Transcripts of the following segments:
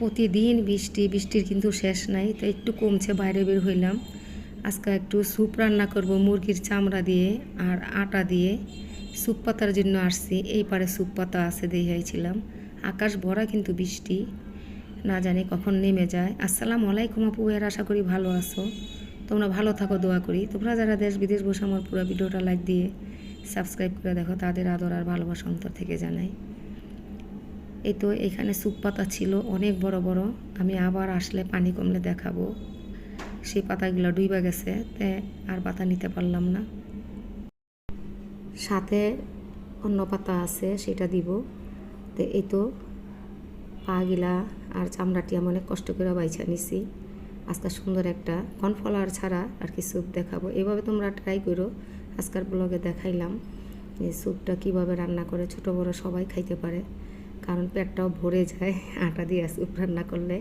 প্রতিদিন বৃষ্টি, বৃষ্টির কিন্তু শেষ নাই তো একটু কমছে, বাইরে বের হইলাম। আজকে একটু স্যুপ রান্না করব, মুরগির চামড়া দিয়ে আর আটা দিয়ে। স্যুপ পাতার জন্য আসছি, এই পারে স্যুপ পাতা আছে দেখাইছিলাম আকাশ ভরা কিন্তু বৃষ্টি, না জানি কখন নেমে যায়। আসসালামু আলাইকুম আপু এর আশা করি ভালো আছো। তোমরা ভালো থাকো, দোয়া করি। তোমরা যারা দেশ, বিদেশ বসে আমার পুরো ভিডিওটা লাইক দিয়ে সাবস্ক্রাইব করে দেখো, তাদের আদর আর ভালোবাসা অন্তর থেকে জানাই। এই তো এখানে সুপ পাতা ছিল, অনেক বড় বড়। আমি আবার আসলে পানি কমলে দেখাবো। সেই পাতাগুলো ডুইবা গেছে, তে আর পাতা নিতে পারলাম না। সাথে অন্য পাতা আছে, সেটা দিব। তো এই তো পাগিলা আর চামড়াটি আমি অনেক কষ্ট করে বাইছা নিছি। আজকে সুন্দর একটা কর্নফ্লাওয়ার ছাড়া আর কি স্যুপ দেখাবো। এভাবে তোমরা ট্রাই করো। আজকাল ব্লগে দেখাইলাম এই স্যুপটা কীভাবে রান্না করে ছোট বড় সবাই খাইতে পারে। কারণ পেটটাও ভরে যায়, আটা দিয়ে স্যুপ রান্না করলে।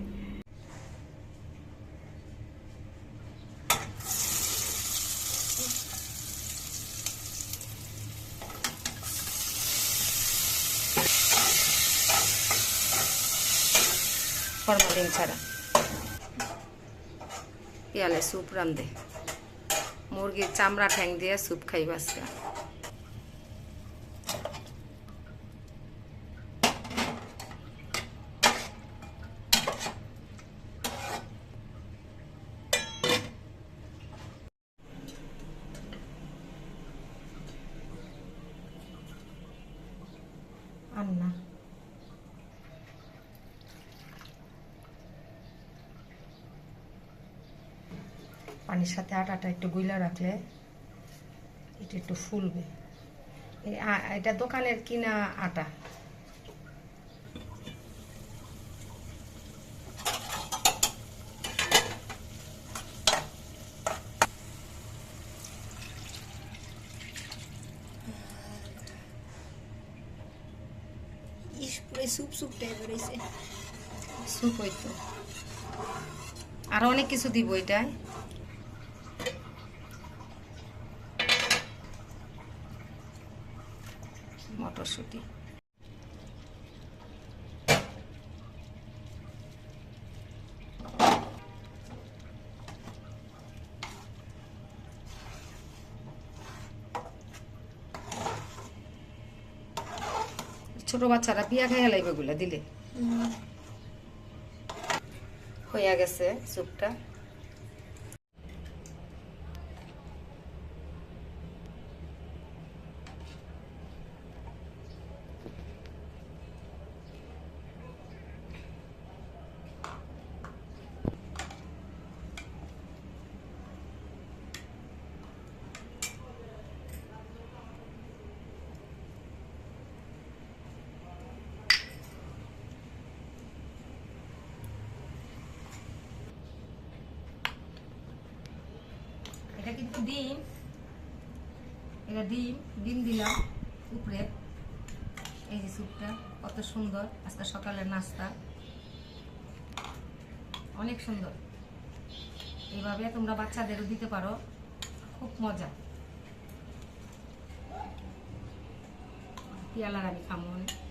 ছাড়া। পেয়ালে স্যুপ রান্ধে। মুরগির চামড়া ঠ্যাং দিয়ে স্যুপ খাইব আন্না পানির সাথে আটাটা একটু গুইলা রাখলে এটা একটু ফুলবে। এটা দোকানের কিনা আটা? পুরো স্যুপ স্যুপ টাইপের হয়েছে স্যুপ হইতো। আরও অনেক কিছু দিব এটায়। মটরশুঁটি। ছোট বাচ্চারা পিয়া খাইয়া লাগবে গুলা দিলে। হইয়া গেছে স্যুপটা এটা কিন্তু ডিম। এটা ডিম ডিম দিলাম উপরে। এই যে স্যুপটা, কত সুন্দর। আজকে সকালের নাস্তা। অনেক সুন্দর। এইভাবে তোমরা বাচ্চাদেরও দিতে পারো। খুব মজা। পিয়ালার আমি খামো অনেক।